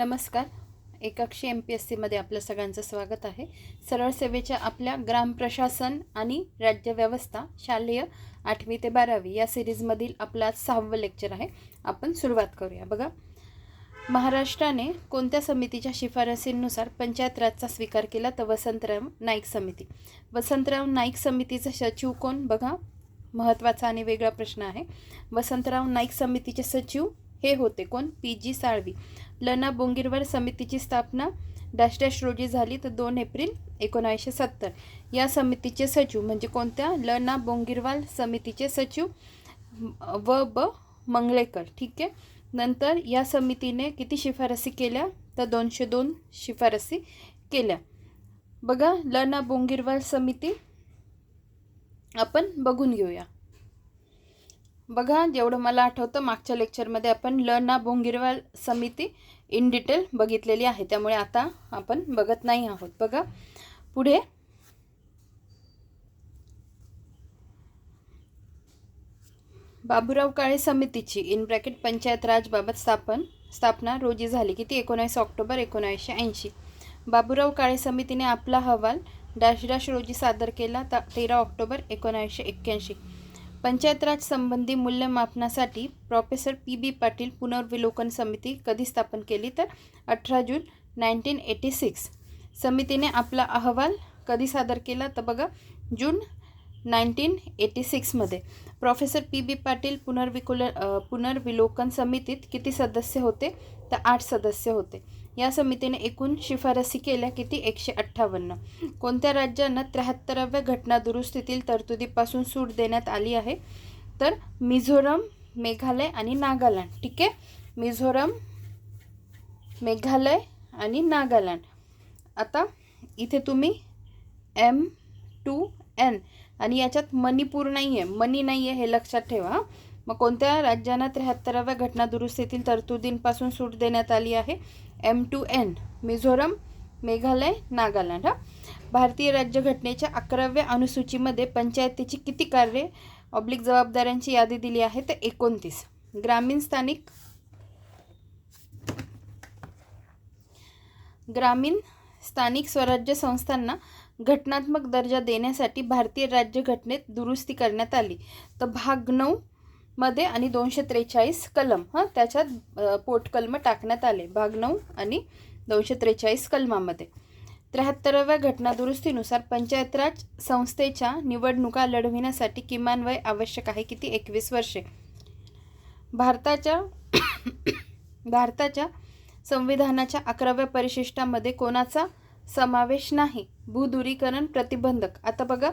नमस्कार. एकाक्षी M P S सीमध्ये आपलं सगळ्यांचं स्वागत आहे. सरळ सेवेच्या आपल्या ग्राम प्रशासन आणि राज्यव्यवस्था शालेय आठवी ते बारावी या सिरीजमधील आपला सहावं लेक्चर आहे. आपण सुरुवात करूया. बघा महाराष्ट्राने कोणत्या समितीच्या शिफारसींनुसार पंचायत राजचा स्वीकार केला? तर वसंतराव नाईक समिती. वसंतराव नाईक समितीचा सचिव कोण? बघा महत्त्वाचा आणि वेगळा प्रश्न आहे. वसंतराव नाईक समितीचे सचिव हे होते कोण? पी. जी. साळवी. लना बोंगीरवार समितीची स्थापना डॅश डॅश रोजी झाली तर दोन एप्रिल एकोणावीसशे सत्तर. या समितीचे सचिव म्हणजे कोणत्या? लना बोंगीरवाल समितीचे सचिव व ब. मंगळेकर ठीक आहे? नंतर या समितीने किती शिफारसी केल्या? तर दोनशे दोन शिफारसी केल्या. बघा लना बोंगीरवाल समिती आपण बघून घेऊया. बघा जेवढं मला आठवतं मागच्या लेक्चरमध्ये आपण ल ना बोंगिरवाल समिती इन डिटेल बघितलेली आहे. त्यामुळे आता आपण बघत नाही आहोत. बघा पुढे. बाबूराव काळे समितीची इन ब्रॅकेट पंचायत राजबाबत स्थापन स्थापना रोजी झाली. किती? एकोणावीस ऑक्टोबर एकोणावीसशे ऐंशी. बाबूराव काळे समितीने आपला अहवाल डॅश डॅश रोजी सादर केला ता तेरा ऑक्टोबर एकोणावीसशे एक्क्याऐंशी. पंचायत राज संबंधी मूल्यमापनासाठी प्रोफेसर पी बी पाटील पुनर्विलोकन समिती कधी स्थापन केली तर अठरा जून नाईन्टीन एटी सिक्स समितीने आपला अहवाल कधी सादर केला? तर बघा जून नाईन्टीन एटी सिक्समध्ये प्रोफेसर पी बी पाटील पुनर्विकुल पुनर्विलोकन समितीत किती सदस्य होते? तर आठ सदस्य होते. या समितीने एकूण शिफारसी केल्या किती? एकशे अठ्ठावन्न. कोणत्या राज्यांना त्र्याहत्तराव्या घटना दुरुस्तीतील तरतुदीपासून सूट देण्यात आली आहे? तर मिझोरम मेघालय आणि नागालँड. ठीक आहे? मिझोरम मेघालय आणि नागालँड. आता इथे तुम्ही एम टू एन आणि याच्यात मणिपूर नाही आहे. मनी नाही आहे हे लक्षात ठेवा. मग कोणत्या राज्यांना त्र्याहत्तराव्या घटना दुरुस्तीतील तरतुदींपासून सूट देण्यात आली आहे? M to N Mizoram Meghalaya Nagaland हा. भारतीय राज्यघटनेच्या अकराव्या अनुसूचीमध्ये पंचायतीची किती कार्ये ऑब्लिक जबाबदाऱ्यांची यादी दिली आहे? तर एकोणतीस. ग्रामीण स्थानिक ग्रामीण स्थानिक स्वराज्य संस्थांना घटनात्मक दर्जा देण्यासाठी भारतीय राज्यघटनेत दुरुस्ती करण्यात आली. तर भाग नऊ मध्ये आणि दोनशे त्रेचाळीस कलम हां त्याच्यात पोटकलम टाकण्यात आले. भाग नऊ आणि दोनशे त्रेचाळीस कलमामध्ये. त्र्याहत्तराव्या घटनादुरुस्तीनुसार पंचायत राज संस्थेच्या निवडणुका लढविण्यासाठी किमान वय आवश्यक आहे किती? एकवीस वर्षे. भारताच्या भारताच्या संविधानाच्या अकराव्या परिशिष्टामध्ये कोणाचा समावेश नाही? भूदुरीकरण प्रतिबंधक. आता बघा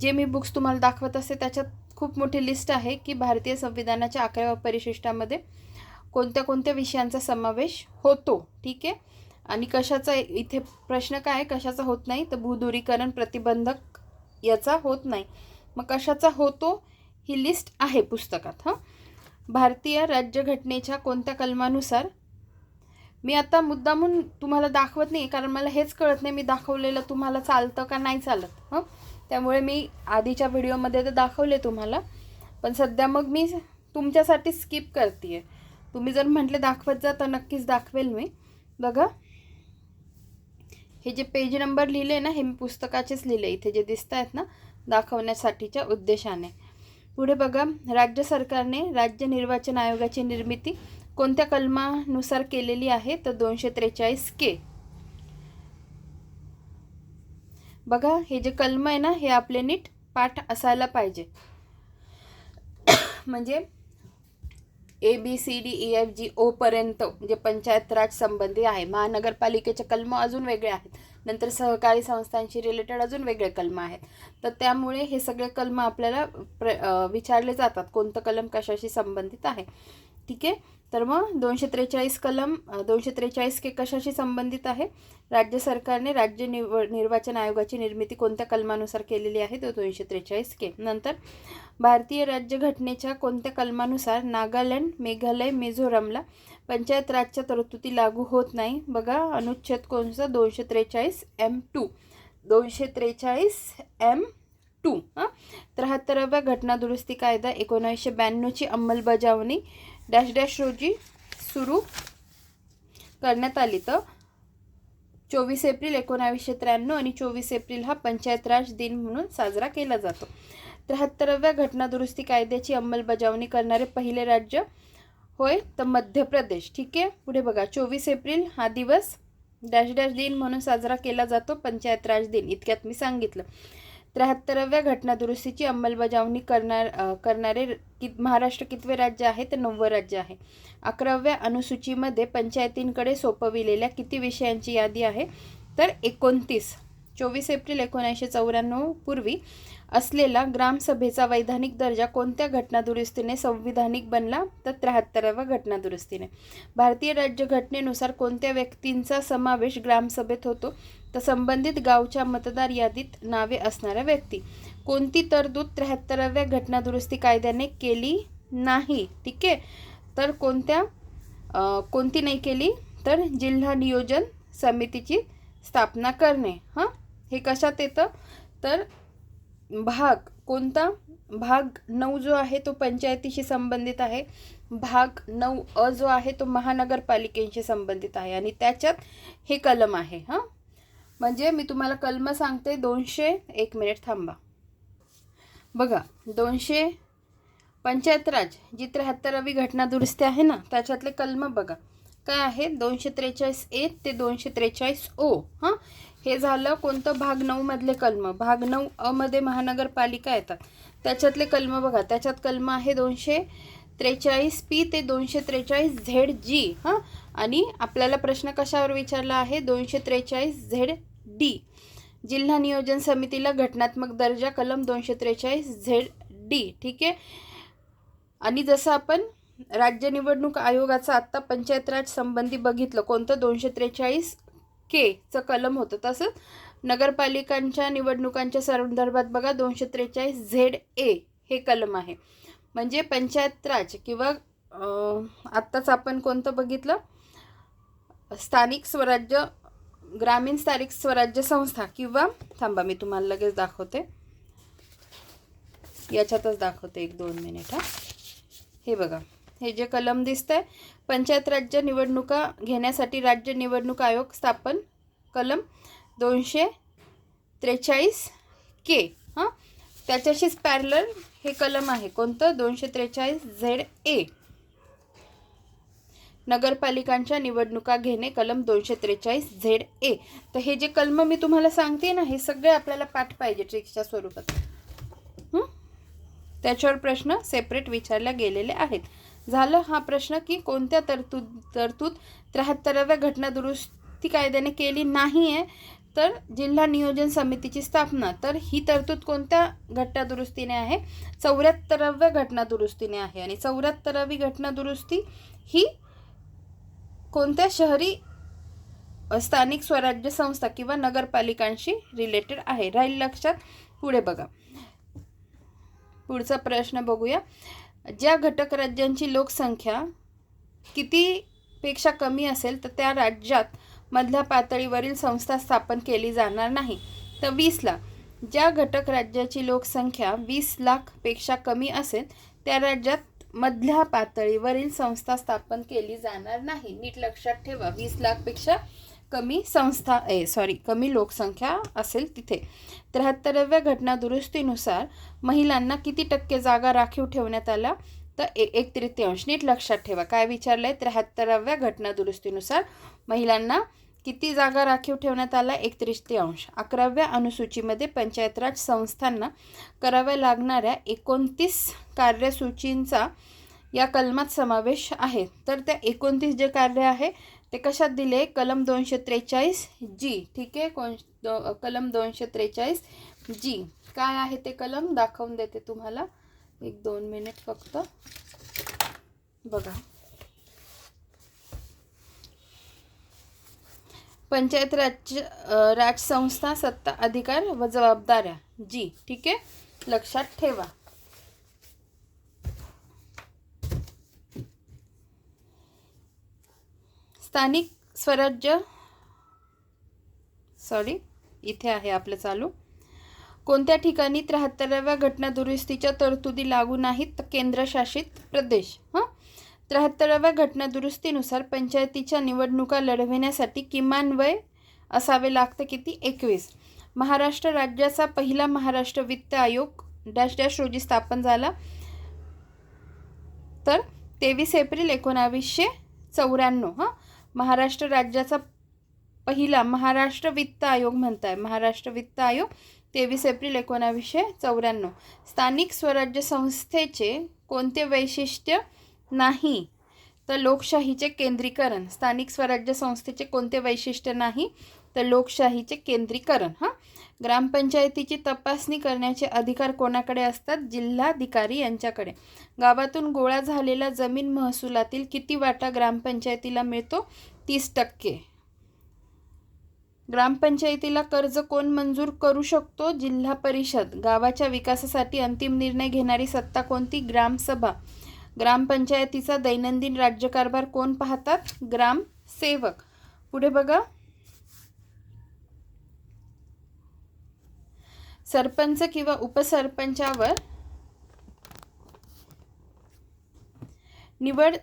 जे मी बुक्स तुम्हाला दाखवत असते त्याच्यात खूप मोठी लिस्ट आहे की भारतीय संविधानाच्या अकराव्या परिशिष्टामध्ये कोणत्या कोणत्या विषयांचा समावेश होतो ठीक आहे? आणि कशाचा इथे प्रश्न काय आहे? कशाचा होत नाही? तर भूदुरीकरण प्रतिबंधक याचा होत नाही. मग कशाचा होतो? ही लिस्ट आहे पुस्तकात हां? भारतीय राज्यघटनेच्या कोणत्या कलमानुसार मी आता मुद्दामून तुम्हाला दाखवत नाही कारण मला हेच कळत नाही मी दाखवलेलं तुम्हाला चालतं का नाही चालत हं? त्यामुळे मी आधीच्या व्हिडिओमध्ये तर दाखवले तुम्हाला पण सध्या मग मी तुमच्यासाठी स्किप करते आहे तुम्ही जर म्हटले दाखवत जा तर नक्कीच दाखवेल मी. बघा. हे जे पेज नंबर लिहिले ना हे मी पुस्तकाचेच लिहिले इथे जे दिसत आहेत ना दाखवण्यासाठीच्या उद्देशाने. पुढे बघा. राज्य सरकारने राज्य निर्वाचन आयोगाची निर्मिती कोणत्या कलमानुसार केलेली आहे? तर दोनशे त्रेचाळीस के. बघा हे जे कलम आहे ना हे आपले नीट पाठ असायला पाहिजे. म्हणजे A B C D E e, F G ओपर्यंत जे पंचायत राज संबंधी आहे महानगरपालिकेचे कलम अजून वेगळे आहेत. नंतर सहकारी संस्थांशी रिलेटेड अजून वेगळे कलम आहेत. तर त्यामुळे हे सगळे कलम आपल्याला प्र विचारले जातात कोणतं कलम कशाशी संबंधित आहे. ठीक आहे? तर मग दोनशे त्रेचाळीस कलम दोनशे त्रेचाळीस के कशाशी संबंधित आहे? राज्य सरकारने राज्य निव निर्वाचन आयोगाची निर्मिती कोणत्या कलमानुसार केलेली आहे? तो दोनशे त्रेचाळीस के. नंतर भारतीय राज्यघटनेच्या कोणत्या कलमानुसार नागालँड मेघालय मिझोरमला पंचायत राजच्या तरतुदी लागू होत नाही? बघा अनुच्छेद कोणचा? दोनशे त्रेचाळीस एम टू. दोनशे त्रेचाळीस एम टू. हां? त्र्याहत्तराव्या घटना दुरुस्ती कायदा एकोणीसशे ब्याण्णवची अंमलबजावणी डॅश डॅश रोजी सुरू करण्यात आली तर चोवीस एप्रिल एकोणावीसशे त्र्याण्णव आणि चोवीस एप्रिल हा पंचायत राज दिन म्हणून साजरा केला जातो. त्र्याहत्तराव्या घटनादुरुस्ती कायद्याची अंमलबजावणी करणारे पहिले राज्य होय तर मध्य प्रदेश. ठीक आहे? पुढे बघा. चोवीस एप्रिल हा दिवस डॅश डॅश दिन म्हणून साजरा केला जातो पंचायत राज दिन. इतक्यात मी सांगितलं. त्र्याहत्तराव्या घटनादुरुस्तीची अंमलबजावणी करणार करणारे कि महाराष्ट्र कितवे राज्य आहे? तर नववं राज्य आहे. अकराव्या अनुसूचीमध्ये पंचायतींकडे सोपविलेल्या किती विषयांची यादी आहे? तर एकोणतीस चोवीस एप्रिल एकोणीसशे चौऱ्याण्णव पूर्वी असलेला ग्रामसभेचा वैधानिक दर्जा कोणत्या घटनादुरुस्तीने संविधानिक बनला? तर त्र्याहत्तराव्या घटनादुरुस्तीने. भारतीय राज्यघटनेनुसार कोणत्या व्यक्तींचा समावेश ग्रामसभेत होतो? तर संबंधित गावच्या मतदार यादीत नावे असणाऱ्या व्यक्ती. कोणती तरतूद त्र्याहत्तराव्या घटनादुरुस्ती कायद्याने केली नाही? ठीक आहे. तर कोणत्या कोणती नाही केली? तर जिल्हा नियोजन समितीची स्थापना करणे. हां? हे कशात येतं? तर भाग कोणता? भाग नऊ जो आहे तो पंचायतीशी संबंधित आहे. भाग नऊ अ जो आहे तो महानगरपालिकेशी संबंधित आहे. आणि त्याच्यात हे कलम आहे. हां? म्हणजे मी तुम्हाला कलम सांगते दोनशे एक मिनिट थांबा. बघा दोनशे पंचायत जी त्र्याहत्तरावी घटना दुरुस्ती आहे ना त्याच्यातले कलम बघा. काय आहे? दोनशे त्रेचाळीस ए ते दोनशे त्रेचाळीस ओ. हां? हे झालं कोणतं? भाग नऊमधले कलम. भाग नऊ अमध्ये महानगरपालिका येतात. त्याच्यातले कलम बघा. त्याच्यात कलम आहे दोनशे त्रेचाळीस पी ते दोनशे त्रेचाळीस झेड जी. हां? आणि आपल्याला प्रश्न कशावर विचारला आहे? दोनशे त्रेचाळीस झेड डी. जिल्हा नियोजन समितीला घटनात्मक दर्जा कलम दोनशे त्रेचाळीस झेड डी. ठीक आहे? आणि जसं आपण राज्य निवडणूक आयोगाचं आत्ता पंचायत राज संबंधी बघितलं कोणतं? दोनशे त्रेचाळीस केचं कलम होतं तसंच नगरपालिकांच्या निवडणुकांच्या संदर्भात बघा दोनशे त्रेचाळीस झेड ए हे कलम आहे. म्हणजे पंचायत राज किंवा आत्ताच आपण कोणतं बघितलं? स्थानिक स्वराज्य ग्रामीण स्थानिक स्वराज्य संस्था किंवा थांबा मी तुम्हाला लगेच दाखवते. याच्यातच दाखवते एक दोन मिनिट हां. हे बघा हे जे कलम दिसतंय पंचायत राज्य निवडणुका घेण्यासाठी राज्य निवडणूक आयोग स्थापन कलम दोनशे त्रेचाळीस के हां. त्याच्याशीच पॅरलर हे कलम आहे. कोणतं? दोनशे त्रेचाळीस झेड ए. नगरपालिकांच्या निवडणुका घेणे कलम दोनशे त्रेचाळीस झेड ए. तर हे जे कलम मी तुम्हाला सांगते ना हे सगळे आपल्याला पाठ पाहिजे ट्रिक्सच्या स्वरूपात. त्याच्यावर प्रश्न सेपरेट विचारले गेलेले आहेत. झालं हा प्रश्न की कोणत्या तरतूद तरतूद त्र्याहत्तराव्या घटना दुरुस्ती कायद्याने केली नाही आहे तर जिल्हा नियोजन समितीची स्थापना. तर ही तरतूद कोणत्या घटना दुरुस्तीने आहे? चौऱ्याहत्तराव्या घटना दुरुस्तीने आहे. आणि चौऱ्याहत्तरावी घटना दुरुस्ती ही कोणत्या शहरी स्थानिक स्वराज्य संस्था किंवा नगरपालिकांशी रिलेटेड आहे? राहील लक्षात. पुढे बघा. पुढचा प्रश्न बघूया. ज्या घटक राज्यांची लोकसंख्या कितीपेक्षा कमी असेल तर त्या राज्यात मधल्या पातळीवरील संस्था स्थापन केली जाणार नाही. तर वीस लाख ज्या घटक राज्याची लोकसंख्या वीस लाखपेक्षा कमी असेल त्या राज्यात मधल्या पातळीवरील संस्था स्थापन केली जाणार नाही. नीट लक्षात ठेवा. वीस लाखपेक्षा कमी संस्था ए सॉरी कमी लोकसंख्या असेल तिथे. त्र्याहत्तराव्या घटना दुरुस्तीनुसार महिलांना किती टक्के जागा राखीव ठेवण्यात आल्या तर ए एक तृतीयांश. नीट लक्षात ठेवा. काय विचारलं आहे त्र्याहत्तराव्या घटना दुरुस्तीनुसार महिलांना किती जागा राखीव ठेवण्यात आला? एक तृतीयांश. अकराव्या अनुसूचीमध्ये पंचायत राज संस्थांना कराव्या लागणाऱ्या एकोणतीस कार्यसूचींचा या कलमात समावेश आहे. तर त्या एकोणतीस जे कार्य आहे ते कशात दिले? कलम दोनशे त्रेचाळीस जी ठीक आहे? कोण दो- कलम दोनशे त्रेचाळीस जी. काय आहे ते कलम? दाखवून देते तुम्हाला. एक दोन मिनिट फक्त. बघा. पंचायत राज राजसंस्था सत्ता अधिकार व जबाबदाऱ्या. जी ठीक आहे? लक्षात ठेवा. स्थानिक स्वराज्य. सॉरी इथे आहे आपलं चालू. कोणत्या ठिकाणी त्र्याहत्तराव्या घटना दुरुस्तीच्या तरतुदी लागू नाहीत? केंद्रशासित प्रदेश हां? त्र्याहत्तराव्या घटनादुरुस्तीनुसार पंचायतीच्या निवडणुका लढविण्यासाठी किमान वय असावे लागतं किती? एकवीस. महाराष्ट्र राज्याचा पहिला महाराष्ट्र वित्त आयोग डॅश डॅश रोजी स्थापन झाला. तर तेवीस एप्रिल एकोणावीसशे चौऱ्याण्णव हां? महाराष्ट्र राज्याचा पहिला महाराष्ट्र वित्त आयोग म्हणताय. महाराष्ट्र वित्त आयोग तेवीस एप्रिल एकोणावीसशे चौऱ्याण्णव. स्थानिक स्वराज्य संस्थेचे कोणते वैशिष्ट्य नाही? तर लोकशाहीचे केंद्रीकरण. स्थानिक स्वराज्य संस्थेचे कोणते वैशिष्ट्य नाही? तर लोकशाहीचे केंद्रीकरण. हां? ग्रामपंचायतीची तपासणी करण्याचे अधिकार कोणाकडे असतात? जिल्हाधिकारी यांच्याकडे. गावातून गोळा झालेला जमीन महसुलातील किती वाटा ग्रामपंचायतीला मिळतो? तीस टक्के. ग्रामपंचायतीला कर्ज कोण मंजूर करू शकतो? जिल्हा परिषद. गावाच्या विकासासाठी अंतिम निर्णय घेणारी सत्ता कोणती? ग्रामसभा. ग्रामपंचायतीचा दैनंदिन राज्यकारभार कोण पाहतात? ग्रामसेवक. पुढे बघा. सरपंच किंवा उपसरपंचावर निवड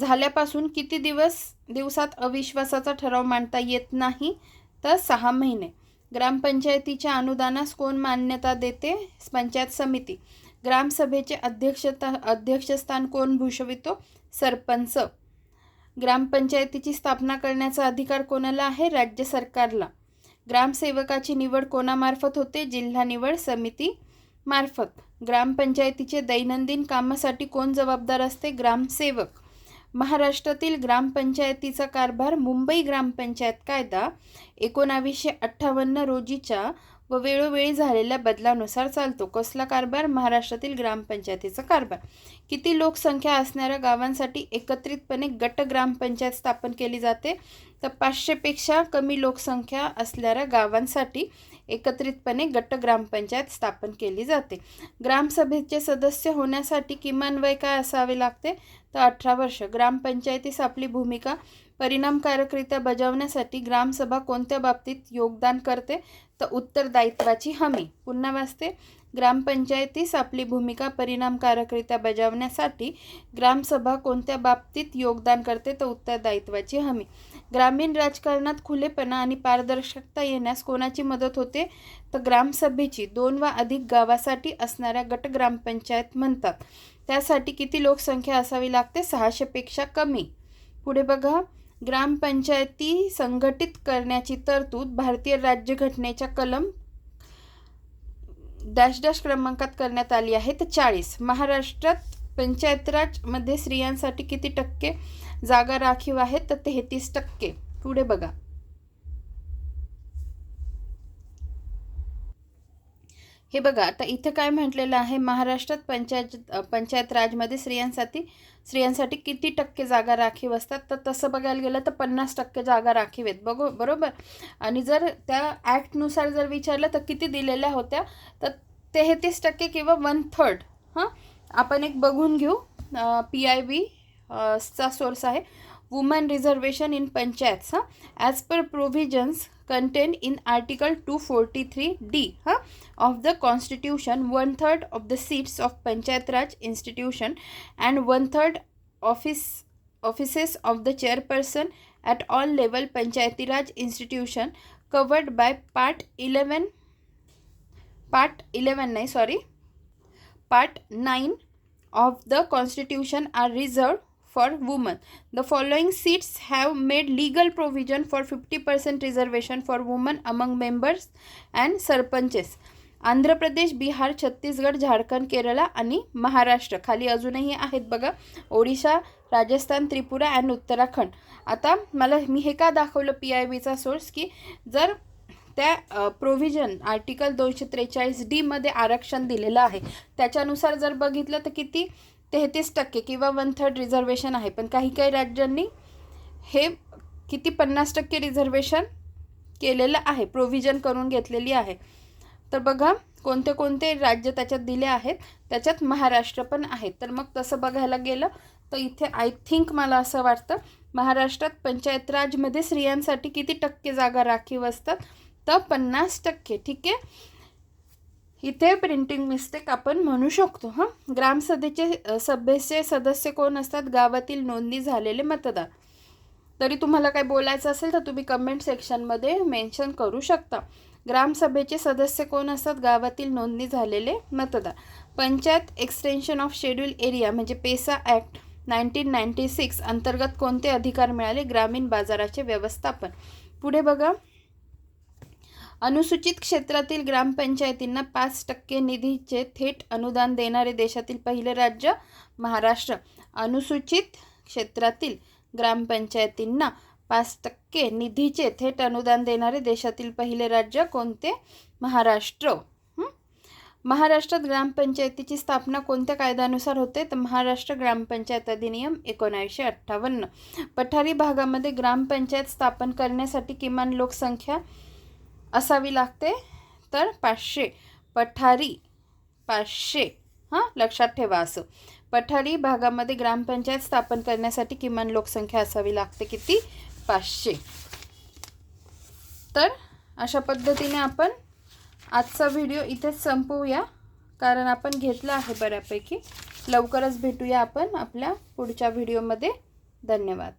झाल्यापासून किती दिवस दिवसात अविश्वासाचा ठराव मांडता येत नाही? तर सहा महिने. ग्रामपंचायतीच्या अनुदानास कोण मान्यता देते? पंचायत समिती. ग्रामसभेचे अध्यक्षता अध्यक्षस्थान कोण भूषवितो? सरपंच. ग्रामपंचायतीची स्थापना करण्याचा अधिकार कोणाला आहे? राज्य सरकारला. ग्रामसेवकाची निवड कोणामार्फत होते? जिल्हा निवड समिती मार्फत. ग्रामपंचायतीचे दैनंदिन कामासाठी कोण जबाबदार असते? ग्रामसेवक. महाराष्ट्रातील ग्रामपंचायतीचा कारभार मुंबई ग्रामपंचायत कायदा एकोणावीसशे अठ्ठावन्न रोजीच्या व वेळोवेळी झालेल्या बदलानुसार चालतो. कसला कारभार? महाराष्ट्रातील ग्रामपंचायतीचा कारभार. किती लोकसंख्या असणाऱ्या गावांसाठी एकत्रितपणे गट ग्रामपंचायत स्थापन केली जाते तर पाचशेपेक्षा कमी लोकसंख्या असणाऱ्या गावांसाठी एकत्रितपणे गट ग्रामपंचायत स्थापन केली जाते. ग्रामसभेचे सदस्य होण्यासाठी किमान वय काय असावे लागते? तर अठरा वर्ष. ग्रामपंचायतीस आपली भूमिका परिणामकारकरित्या बजावण्यासाठी ग्रामसभा कोणत्या बाबतीत योगदान करते? तर उत्तरदायित्वाची हमी. पुन्हा वाचते. ग्रामपंचायतीस आपली भूमिका परिणामकारकरित्या बजावण्यासाठी ग्रामसभा कोणत्या बाबतीत योगदान करते? तर उत्तरदायित्वाची हमी. ग्रामीण राजकारणात खुलेपणा आणि पारदर्शकता येण्यास कोणाची मदत होते? तर ग्रामसभेची दोन वा अधिक गावासाठी असणाऱ्या गट ग्रामपंचायत म्हणतात. त्यासाठी किती लोकसंख्या असावी लागते? सहाशेपेक्षा कमी. पुढे बघा. ग्रामपंचायती संघटित करण्याची तरतूद भारतीय राज्यघटनेच्या कलम डॅश डॅश क्रमांकात करण्यात आली आहे. तर चाळीस. महाराष्ट्रात पंचायत राजमध्ये स्त्रियांसाठी किती टक्के? जागा राखीव आहेत तर तेहतीस टक्के. पुढे बघा. हे बघा आता इथं काय म्हटलेलं आहे? महाराष्ट्रात पंचायत पंचायत राजमध्ये स्त्रियांसाठी स्त्रियांसाठी किती टक्के जागा राखीव असतात? तर तसं बघायला गेलं तर पन्नास टक्के जागा राखीव आहेत. बघू बरोबर? आणि जर त्या ॲक्टनुसार जर विचारलं तर किती दिलेल्या होत्या? तर तेहतीस टक्के किंवा वन थर्ड हां? आपण एक बघून घेऊ पी आय बी चा सोर्स आहे. वुमन रिझर्वेशन इन पंचायत हां. As per provisions contain in article two forty three D हां of the constitution one third of the seats of panchayat raj institution and one third office offices of the chairperson at all level panchayati raj institution covered by part eleven part eleven नाही sorry part nine of the constitution are reserve for woman the following seats have made legal provision for fifty percent reservation for woman among members and sarpanches Andhra Pradesh Bihar Chhattisgarh Jharkhand Kerala आणि महाराष्ट्र. खाली अजूनही आहेत बघा. Odisha Rajasthan Tripura and Uttarakhand. आता मला मी हे का दाखवलं पी आय बीचा सोर्स की जर त्या प्रोव्हिजन आर्टिकल दोनशे त्रेचाळीस डीमध्ये आरक्षण दिलेलं आहे त्याच्यानुसार जर बघितलं तर किती? तेहतीस टक्के किंवा वन थर्ड रिझर्वेशन आहे. पण काही काही राज्यांनी हे किती पन्नास टक्के रिझर्वेशन केलेलं आहे प्रोव्हिजन करून घेतलेली आहे. तर बघा कोणते कोणते राज्य त्याच्यात दिले आहेत त्याच्यात महाराष्ट्र पण आहेत तर मग तसं बघायला गेलं तर इथे आय थिंक मला असं वाटतं महाराष्ट्रात पंचायत राजमध्ये स्त्रियांसाठी किती टक्के जागा राखीव असतात? तर पन्नास टक्के ठीक आहे? इथे प्रिंटिंग मिस्टेक आपण म्हणू शकतो हां. ग्रामसभेचे सभेचे सदस्य कोण असतात? गावातील नोंदणी झालेले मतदार. तरी तुम्हाला काय बोलायचं असेल तर तुम्ही कमेंट सेक्शनमध्ये मेन्शन करू शकता. ग्रामसभेचे सदस्य कोण असतात? गावातील नोंदणी झालेले मतदार. Panchayat extension of schedule area म्हणजे PESA act nineteen ninety six अंतर्गत कोणते अधिकार मिळाले? ग्रामीण बाजाराचे व्यवस्थापन. पुढे बघा. अनुसूचित क्षेत्रातील ग्रामपंचायतींना पाच टक्के निधीचे थेट अनुदान देणारे देशातील पहिले राज्य महाराष्ट्र. अनुसूचित क्षेत्रातील ग्रामपंचायतींना पाच टक्के निधीचे थेट अनुदान देणारे देशातील पहिले राज्य कोणते? महाराष्ट्र. महाराष्ट्रात ग्रामपंचायतीची स्थापना कोणत्या कायद्यानुसार होते? तर महाराष्ट्र ग्रामपंचायत अधिनियम एकोणावीसशे अठ्ठावन्न. पठारी भागामध्ये ग्रामपंचायत स्थापन करण्यासाठी किमान लोकसंख्या असावी लागते. तर पाचशे. पठारी. पाचशे. हां लक्षात ठेवा असं. पठारी भागामध्ये ग्रामपंचायत स्थापन करण्यासाठी किमान लोकसंख्या असावी लागते किती? पाचशे. तर अशा पद्धतीने आपण आजचा व्हिडिओ इथेच संपवूया. कारण आपण घेतला आहे बऱ्यापैकी. लवकरच भेटूया आपण आपल्या पुढच्या व्हिडिओमध्ये. धन्यवाद.